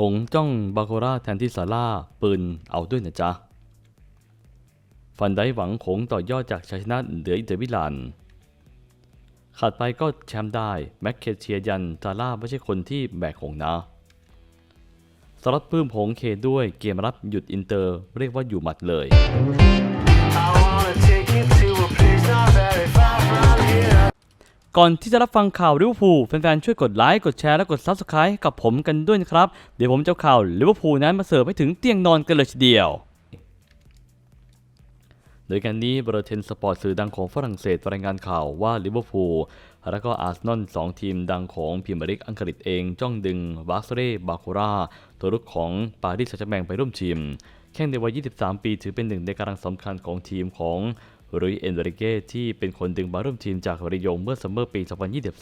หงจ้องบาโคราแทนที่ซาร่าปืนเอาด้วยนะจ๊ะ ฟันได้หวังหงต่อยอดจากชัยชนะเหลืออินเตอร์มิลานขาดไปก็แชมป์ได้ แม็กเคเชียยันซาร่าไม่ใช่คนที่แบกหงนะสล็อตปื้มหงเคด้วยเกมรับหยุดอินเตอร์เรียกว่าอยู่หมัดเลย ก่อนที่จะรับฟังข่าวลิเวอร์พูลแฟนๆช่วยกดไลค์กดแชร์และกด Subscribe ให้กับผมกันด้วยนะครับ เดี๋ยวผมจะข่าวลิเวอร์พูลนั้นมาเสิร์ฟให้ถึงเตียงนอนกันเลยทีเดียว โดยการนี้บริเทนสปอร์ตสื่อดังของฝรั่งเศสรายงานข่าวว่าลิเวอร์พูลและก็อาร์เซนอลสองทีมดังของพรีเมียร์ลีกอังกฤษเองจ้องดึงบาสเร่บาคูราตัวรุกของปารีสแซงต์แชร์แมงไปร่วมทีมแข่งในวัย 23 ปีถือเป็นหนึ่งในกำลังสำคัญของทีมของ รุยเอนเริเกที่เป็นคนดึงมาร่วมทีมจากริยงเมื่อซัมเมอร์ปี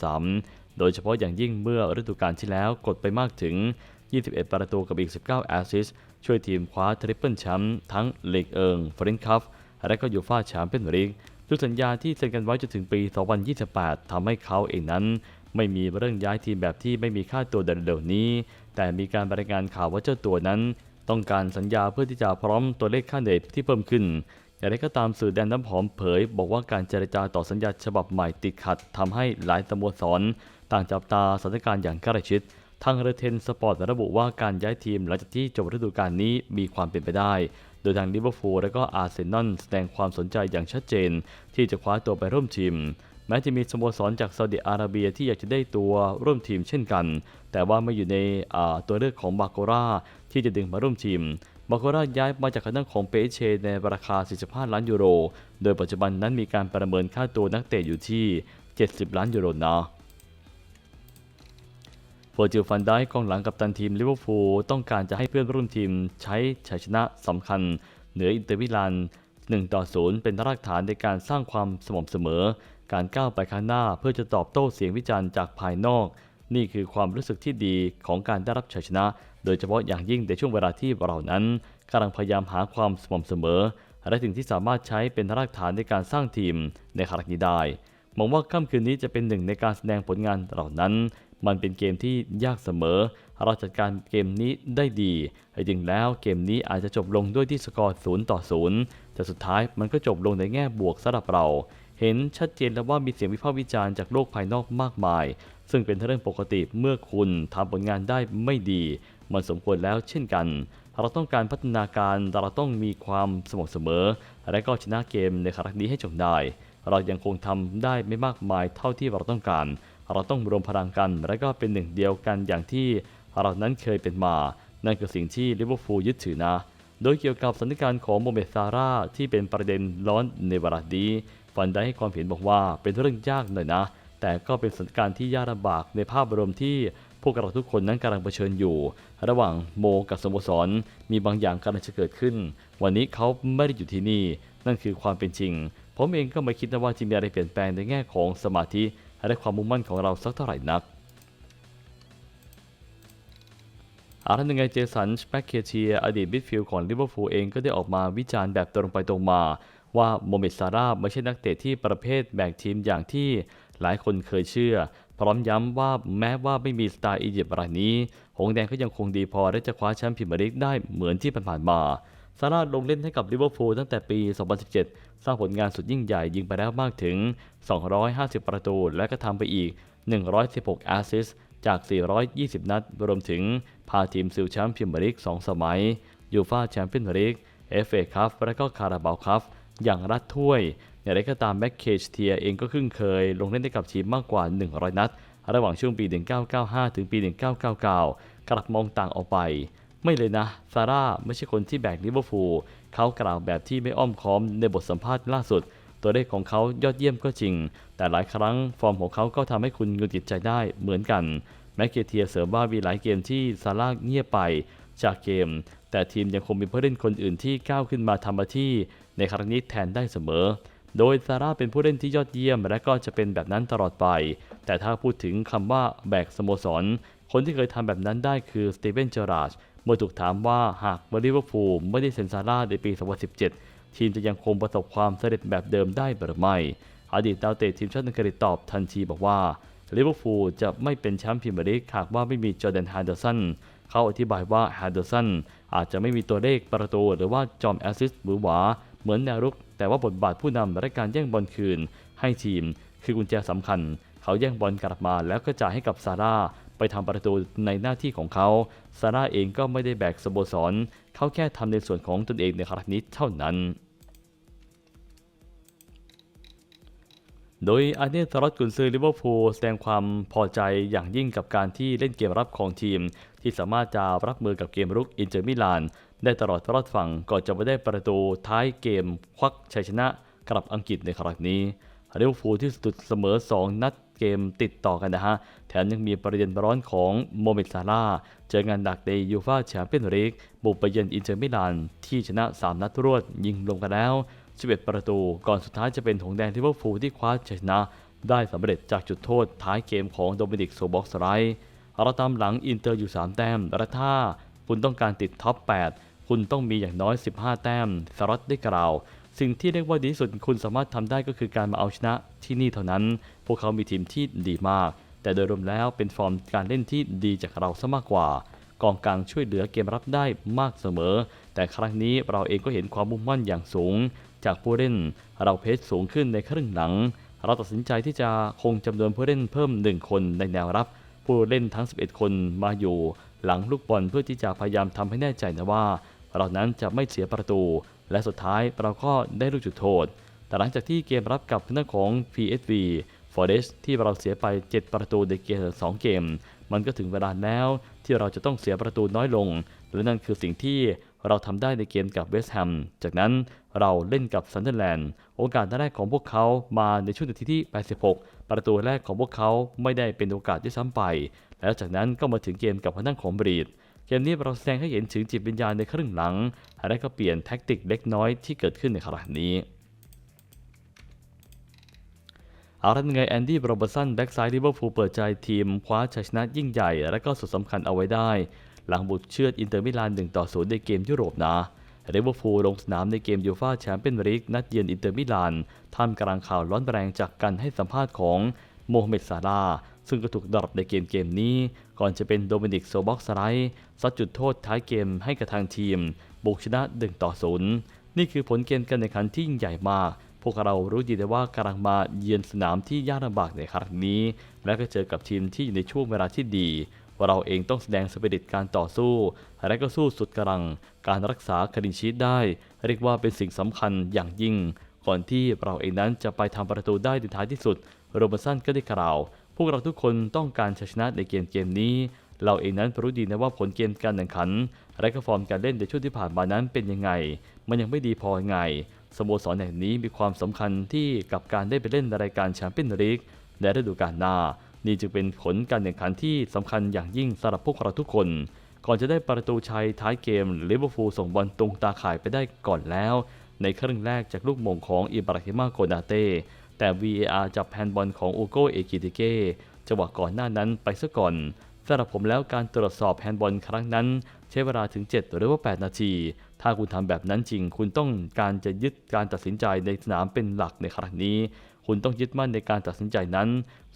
2023 โดยเฉพาะอย่างยิ่งเมื่อฤดูกาลที่แล้วกดไปมากถึง 21 ประตูกับอีก 19 แอสซิสช่วยทีมคว้าทริปเปิลแชมป์ทั้งลีกเอิงฟรินคัพและก็ยูฟ่าแชมเปี้ยนลีกด้วยสัญญาที่เซ็นกันไว้จนถึงปี 2028 ทำให้เขาเองนั้น ไม่มีเรื่องย้ายทีมแบบที่ไม่มีค่าตัวเร็วๆนี้ แต่มีการรายงานข่าวว่าเจ้าตัวนั้น ต้องการสัญญาเพื่อที่จะพร้อมตัวเลขค่าเหนื่อยที่เพิ่มขึ้น อย่างไรก็ตามสื่อแดนน้ำหอมเผย บอกว่าการเจรจาต่อสัญญาฉบับใหม่ติดขัดทำให้หลายสโมสร ต่างจับตาสถานการณ์อย่างใกล้ชิด ทางเรเทนสปอร์ตระบุว่าการย้ายทีมหลังจากที่จบฤดูกาลนี้มีความเป็นไปได้ โดยทางลิเวอร์พูลและก็อาร์เซนอลแสดงความสนใจอย่างชัดเจน ที่จะคว้าตัวไปร่วมทีมแม้จะมีสโมสรจากซาอุดิอาระเบียที่อยากจะได้ตัวร่วมทีมเช่นกัน แต่ว่าไม่อยู่ในตัวเลือกของบาโกราที่จะดึงมาร่วมทีม บาโกราย้ายมาจากคณะของเปเชในราคา 45 ล้านยูโร โดยปัจจุบันนั้นมีการประเมินค่าตัวนักเตะอยู่ที่ 70 ล้านยูโรนะเฟอร์จิลฟันได้กองหลังกับตันทีมลิเวอร์พูลต้องการจะให้เพื่อนร่วมทีมใช้ชัยชนะสำคัญ เหนืออินเตอร์มิลาน1ต่อ0เป็นรากฐานในการสร้างความสม่ำเสมอ การก้าวไปข้างหน้าเพื่อจะตอบโต้เสียงวิจารณ์จากภายนอก นี่คือความรู้สึกที่ดีของการได้รับชัยชนะ โดยเฉพาะอย่างยิ่งในช่วงเวลาที่เรานั้นกำลังพยายามหาความสม่ำเสมอ และสิ่งที่สามารถใช้เป็นรากฐานในการสร้างทีมในครั้งนี้ได้มองว่าค่ำคืนนี้จะเป็นหนึ่งในการแสดงผลงานเหล่านั้น มันเป็นเกมที่ยากเสมอ เราจัดการเกมนี้ได้ดีจริงแล้วเกมนี้อาจจะจบลงด้วยที่สกอร์0ต่อ0แต่สุดท้ายมันก็จบลงในแง่บวกสำหรับเรา เห็นชัดเจนแล้วว่ามีเสียงวิพากษ์วิจารณ์จากโลกภายนอกมากมาย ซึ่งเป็นเรื่องปกติเมื่อคุณทำผลงานได้ไม่ดี มันสมควรแล้วเช่นกัน เราต้องการพัฒนาการเราต้องมีความสม่ำเสมอ และก็ชนะเกมในครั้งนี้ให้จบได้ เรายังคงทำได้ไม่มากมายเท่าที่เราต้องการ เราต้องรวมพลังกัน และก็เป็นหนึ่งเดียวกันอย่างที่เรานั้นเคยเป็นมา นั่นคือสิ่งที่ลิเวอร์พูลยึดถือนะ โดยเกี่ยวกับสถานการณ์ของโมเมซาร่าที่เป็นประเด็นร้อนในเวลานี้ฟันได้ให้ความเห็นบอกว่าเป็นเรื่องยากหน่อยนะ แต่ก็เป็นสถานการณ์ที่ยากลำบากในภาพรวมที่พวกเราทุกคนนั้นกำลังเผชิญอยู่ ระหว่างโมกับสโมสร มีบางอย่างกำลังจะเกิดขึ้น วันนี้เขาไม่ได้อยู่ที่นี่ นั่นคือความเป็นจริง ผมเองก็ไม่คิดนะว่าจะมีอะไรเปลี่ยนแปลงในแง่ของสมาธิและความมุ่งมั่นของเราสักเท่าไหร่นักอาร์ตยังไงเจสันสเปกเคเทียอดีตมิดฟิลด์ของลิเวอร์พูลเองก็ได้ออกมาวิจารณ์แบบตรงไปตรงมา ว่าโมเมดซาร่าไม่ใช่นักเตะที่ประเภทแบกทีมอย่างที่ หลายคนเคยเชื่อ พร้อมย้ำว่าแม้ว่าไม่มีสไตล์อียิปต์รายนี้ หงแดงก็ยังคงดีพอและจะคว้าแชมป์พรีเมียร์ลีกได้เหมือนที่ผ่านมาซาร่าลงเล่นให้กับลิเวอร์พูลตั้งแต่ปี 2017 สร้างผลงานสุดยิ่งใหญ่ยิงไปแล้วมากถึง 250 ประตู และก็ทำไปอีก 116 แอสซิสจาก 420 นัด รวมถึงพาทีมซิลแชมป์พรีเมียร์ลีก 2 สมัย ยูฟ่าแชมเปี้ยนส์ลีกเอฟเอคัพและก็คาราบาวคัพอย่างรัดถ้วย อย่างไรก็ตามแม็กเคจเทียเองก็ขึ้นเคยลงเล่นให้กับทีมมากกว่า 100 นัด ระหว่างช่วงปี 1995 ถึงปี 1999 กลับมองต่างออกไป ไม่เลยนะซาร่าไม่ใช่คนที่แบกลิเวอร์พูลเขากล่าวแบบที่ไม่อ้อมค้อมในบทสัมภาษณ์ล่าสุด ตัวเลขของเขายอดเยี่ยมก็จริง แต่หลายครั้งฟอร์มของเขาก็ทำให้คุณหงุดหงิดใจได้เหมือนกันแม็กเกเทียเสริมว่ามีหลายเกมที่ซาร่าเงียบไปจากเกม แต่ทีมยังคงมีผู้เล่นคนอื่นที่ก้าวขึ้นมาทำหน้าที่ในครั้งนี้แทนได้เสมอ โดยซาร่าเป็นผู้เล่นที่ยอดเยี่ยม และก็จะเป็นแบบนั้นตลอดไป แต่ถ้าพูดถึงคำว่าแบกสโมสร คนที่เคยทำแบบนั้นได้คือสตีเวนเจอราชเมื่อถูกถามว่าหากลิเวอร์พูลไม่ได้เซ็นซาร่าในปี 2017 ทีมจะยังคงประสบความสำเร็จแบบเดิมได้หรือไม่อดีตดาวเตะทีมชาติอังกฤษตอบทันทีบอกว่าลิเวอร์พูลจะไม่เป็นแชมป์พรีเมียร์ลีกหากว่าไม่มีจอร์แดนฮานเดอร์สันเขาอธิบายว่าแฮนเดอร์สันอาจจะไม่มีตัวเลขประตูหรือว่าจอมแอสซิสต์หรือหวา เหมือนแนวรุก แต่ว่าบทบาทผู้นำและการแย่งบอลคืน ให้ทีม คือกุญแจสำคัญ เขาแย่งบอลกลับมาแล้วก็จ่ายให้กับซาร่าไปทำประตูในหน้าที่ของเขา ซาร่าเองก็ไม่ได้แบกสโมสร เขาแค่ทำในส่วนของตนเองในครั้งนี้เท่านั้น โดยอาร์เนสรอตกุนซือลิเวอร์พูลแสดงความพอใจอย่างยิ่งกับการที่เล่นเกมรับของทีม ที่สามารถจะรับมือกับเกมรุกอินเตอร์มิลาน ได้ตลอดรอดฝั่งก่อนจะไม่ได้ประตูท้ายเกมควักชัยชนะกลับอังกฤษในครั้งนี้ลิเวอร์พูลที่สุดเสมอ 2 นัดเกมติดต่อกันนะฮะ แถมยังมีประเด็นร้อนของโมเมดซาร่าเจองานหนักในยูฟาแชมเปี้ยนลีกบุกไปเยือนอินเตอร์มิลานที่ชนะ 3 นัดรวดยิงลงกันแล้ว 11 ประตูก่อนสุดท้ายจะเป็นหงแดงลิเวอร์พูลที่คว้าชัยชนะ ได้สำเร็จจากจุดโทษท้ายเกมของโดมินิกโซบ็อกสไรท์เราตามหลังอินเตอร์อยู่ 3 แต้มและถ้าคุณต้องการติดท็อป 8 คุณต้องมีอย่างน้อย 15 แต้มสรอตได้กล่าว สิ่งที่เรียกว่าดีที่สุดคุณสามารถทำได้ก็คือการมาเอาชนะที่นี่เท่านั้น พวกเขามีทีมที่ดีมาก แต่โดยรวมแล้วเป็นฟอร์มการเล่นที่ดีจากเราซะมากกว่ากองกลางช่วยเหลือเกมรับได้มากเสมอ แต่ครั้งนี้เราเองก็เห็นความมุ่งมั่นอย่างสูง จากผู้เล่น เราเพชรสูงขึ้นในครึ่งหลัง เราตัดสินใจที่จะคงจำนวนผู้เล่นเพิ่มหนึ่งคนในแนวรับ ผู้เล่นทั้ง 11 คนมาอยู่ หลังลูกบอลเพื่อที่จะพยายามทำให้แน่ใจนะว่า เรานั้นจะไม่เสียประตู และสุดท้ายเราก็ได้ลูกจุดโทษ แต่หลังจากที่เกมรับกับทางด้านของ PSV Forest ที่เราเสียไป 7 ประตูในเกม2เกม มันก็ถึงเวลาแล้วที่เราจะต้องเสียประตูน้อยลง และนั่นคือสิ่งที่เราทำได้ในเกมกับเวสต์แฮม จากนั้นเราเล่นกับซันเดอร์แลนด์ โอกาสแรกของพวกเขามาในช่วงนาทีที่ 86 ประตูแรกของพวกเขาไม่ได้เป็นโอกาสที่ซ้ำไป แล้วจากนั้นก็มาถึงเกมกับทางของบรีด กมนี้เราแสดงให้เห็นถึงจิตวิญญาณในครึ่งหลัง และก็เปลี่ยนแท็กติกเล็กน้อยที่เกิดขึ้นในครั้งนี้เอาละยังไงแอนดี้โรเบอร์สันแบ็กซ้ายลิเวอร์พูลเปิดใจทีม คว้าชัยชนะยิ่งใหญ่ และก็สุดสำคัญเอาไว้ได้ หลังบุกเชือดอินเตอร์มิลาน1ต่อ0ในเกมยุโรปนะลิเวอร์พูลลงสนามในเกมยูฟ่าแชมเปี้ยนลีกนัดเยือนอินเตอร์มิลานท่ามกลางข่าวร้อนแรงจากการให้สัมภาษณ์ของโมฮัมเหม็ดซาลาซึ่งก็ถูกดรอปในเกมเกมนี้ ก่อนจะเป็นโดมินิกโซบ็อกสไลด์ซัดจุดโทษท้ายเกมให้กับทางทีม บุกชนะ1ต่อ0นี่คือผลเกมการแข่งขันที่ยิ่งใหญ่มาก พวกเรารู้ดีแต่ว่ากำลังมาเยือนสนามที่ยากลำบากในครั้งนี้ และก็เจอกับทีมที่อยู่ในช่วงเวลาที่ดีว่าเราเองต้องแสดงสปิริตการต่อสู้ และก็สู้สุดกำลัง การรักษาคดีชีตได้ เรียกว่าเป็นสิ่งสำคัญอย่างยิ่ง ก่อนที่เราเองนั้นจะไปทำประตูได้ในท้ายที่สุด โรเบร์สันก็ได้กล่าว พวกเราทุกคนต้องการชัยชนะในเกมเกมนี้ เราเองนั้นรู้ดีนะว่าผลเกมการแข่งขัน และก็ฟอร์มการเล่นในช่วงที่ผ่านมานั้นเป็นยังไง มันยังไม่ดีพอยังไงสโมสรแห่งนี้มีความสำคัญที่กับการได้ไปเล่นในรายการแชมเปี้ยนลีกในฤดูกาลหน้า นี่จึงเป็นผลการแข่งขันที่สำคัญอย่างยิ่งสำหรับพวกเราทุกคน ก่อนจะได้ประตูชัยท้ายเกมลิเวอร์พูลส่งบอลตรงตาข่ายไปได้ก่อนแล้ว ในครึ่งแรกจากลูกมงของอิบราฮิมาโกนาเต้ แต่ VAR จับแฮนบอลของอูโกเอกิติเก้จังหวะก่อนหน้านั้นไปซะก่อนสำหรับผมแล้วการตรวจสอบแฮนด์บอลครั้งนั้น ใช้เวลาถึง 7 หรือว่า 8 นาที ถ้าคุณทำแบบนั้นจริง คุณต้องการจะยึดการตัดสินใจในสนามเป็นหลักในครั้งนี้ คุณต้องยึดมั่นในการตัดสินใจนั้น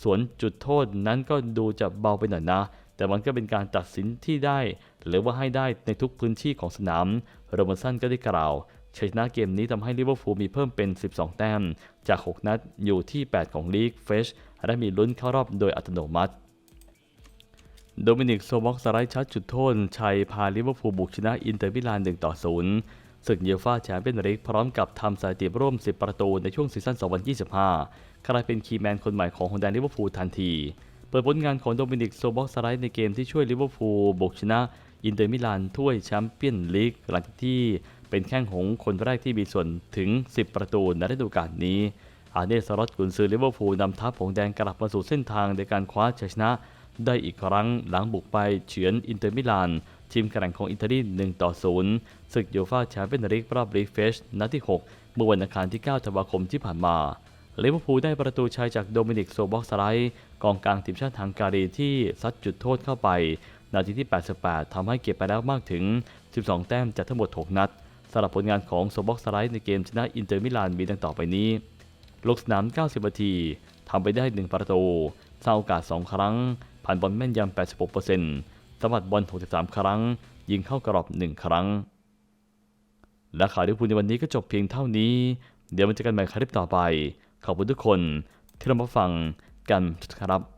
ส่วนจุดโทษนั้นก็ดูจะเบาไปหน่อยนะ แต่มันก็เป็นการตัดสินที่ได้ หรือว่าให้ได้ในทุกพื้นที่ของสนามโรเบอร์สันก็ได้กล่าว ชัยชนะเกมนี้ทำให้ลิเวอร์พูลมีเพิ่มเป็น 12 แต้ม จาก 6 นัดอยู่ที่ 8 ของลีกเฟชและมีลุ้นเข้ารอบโดยอัตโนมัติโดมินิกโซบ็อกสไลด์ชัดจุดโทษชัยพาลิเวอร์พูลบุกชนะอินเตอร์มิลาน1ต่อ0ศึกเยฟ่าแชมเปี้ยนลีกพร้อมกับทำสถิติร่วม 10 ประตูในช่วงซีซั่น 2025กลายเป็นคีย์แมนคนใหม่ของฮอนดาลิเวอร์พูลทันที เปิดผลงานของโดมินิกโซบ็อกสไลด์ในเกมที่ช่วยลิเวอร์พูลบุกชนะอินเตอร์มิลานถ้วยแชมเปี้ยนลีกหลังจากที่ เป็นแข้งหงส์คนแรกที่มีส่วนถึง 10 ประตูในฤดูกาลนี้ อาเนสลอตกุนซือลิเวอร์พูลนำทัพผงแดงกลับมาสู่เส้นทางในการคว้าชัยชนะ ได้อีกครั้งหลังบุกไปเฉือนอินเตอร์มิลาน ทีมแข่งของอิตาลี1ต่อ0ศึกยูฟ่าแชมเปี้ยนส์ลีกรอบลีเฟชนัดที่ 6 เมื่อวันอังคารที่ 9 ธันวาคมที่ผ่านมาลิเวอร์พูลได้ประตูชัยจากโดมินิกโซบ็อกสไลด์กองกลางทีมชาติฮังการีที่ซัดจุดโทษเข้าไป นาทีที่ 88 ทำให้เก็บไปแล้วมากถึง 12 แต้มจากทั้งหมด 6 นัดำหรับผลงานของโซบ็อกสไลด์ในเกมชนะอินเตอร์มิลานมีดังต่อไปนี้ ลงสนาม 90 นาทีทำไปได้ 1 ประตูสร้างโอกาส 2 ครั้ง ผ่านบอลแม่นยำ 86%สัมผัสบอล 63 ครั้ง ยิงเข้ากรอบ 1 ครั้ง และข่าวลิเวอร์พูลในวันนี้ก็จบเพียงเท่านี้ เดี๋ยวมาเจอกันใหม่คลิปต่อไป ขอบคุณทุกคนที่รามาฟังกันครับ